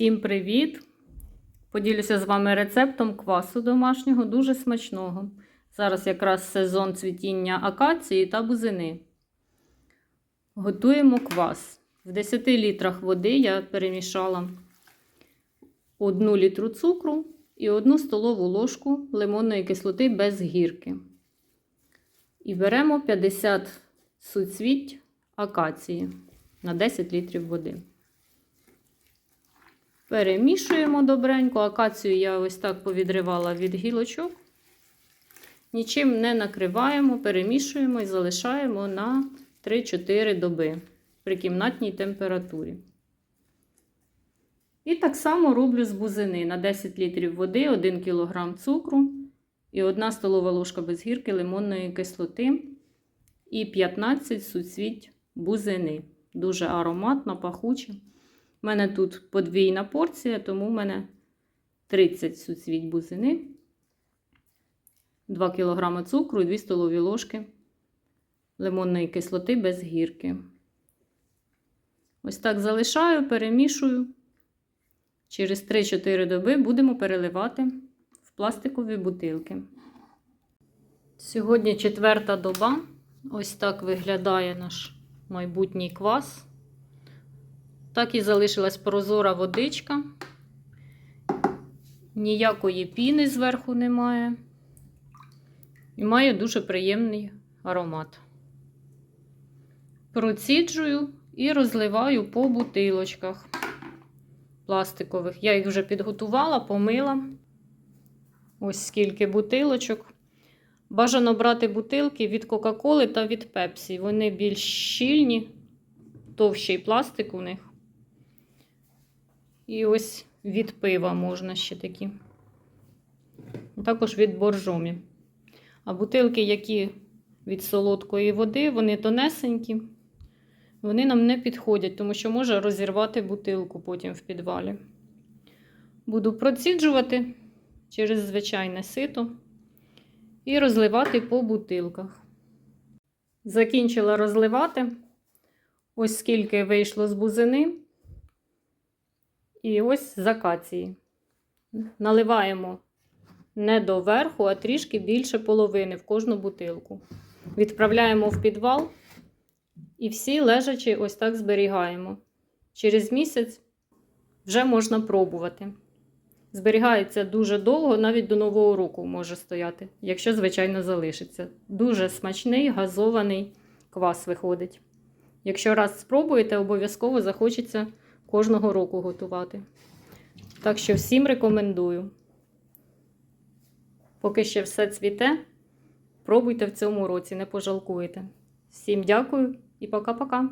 Всім привіт! Поділюся з вами рецептом квасу домашнього, дуже смачного. Зараз якраз сезон цвітіння акації та бузини. Готуємо квас. В 10 літрах води я перемішала 1 літру цукру і 1 столову ложку лимонної кислоти без гірки. І беремо 50 суцвіть акації на 10 літрів води. Перемішуємо добренько. Акацію я ось так повідривала від гілочок. Нічим не накриваємо, перемішуємо і залишаємо на 3-4 доби при кімнатній температурі. І так само роблю з бузини на 10 літрів води, 1 кг цукру і 1 столова ложка без гірки лимонної кислоти і 15 суцвіть бузини. Дуже ароматно, пахуче. У мене тут подвійна порція, тому в мене 30 суцвіть бузини, 2 кг цукру і 2 столові ложки лимонної кислоти без гірки. Ось так залишаю, перемішую. Через 3-4 доби будемо переливати в пластикові бутилки. Сьогодні четверта доба. Ось так виглядає наш майбутній квас. Так і залишилась прозора водичка. Ніякої піни зверху немає. І має дуже приємний аромат. Проціджую і розливаю по бутилочках пластикових. Я їх вже підготувала, помила. Ось скільки бутилочок. Бажано брати бутилки від Кока-Коли та від Пепсі. Вони більш щільні, товщий пластик у них. І ось від пива можна ще такі. Також від боржомі. А бутилки, які від солодкої води, вони тонесенькі, вони нам не підходять, тому що може розірвати бутилку потім в підвалі. Буду проціджувати через звичайне сито і розливати по бутилках. Закінчила розливати. Ось скільки вийшло з бузини. І ось з акації. Наливаємо не до верху, а трішки більше половини в кожну бутилку. Відправляємо в підвал і всі лежачі ось так зберігаємо. Через місяць вже можна пробувати. Зберігається дуже довго, навіть до Нового року може стояти, якщо, звичайно, залишиться. Дуже смачний газований квас виходить. Якщо раз спробуєте, обов'язково захочеться кожного року готувати. Так що всім рекомендую. Поки ще все цвіте, пробуйте в цьому році, не пожалкуєте. Всім дякую і пока-пока!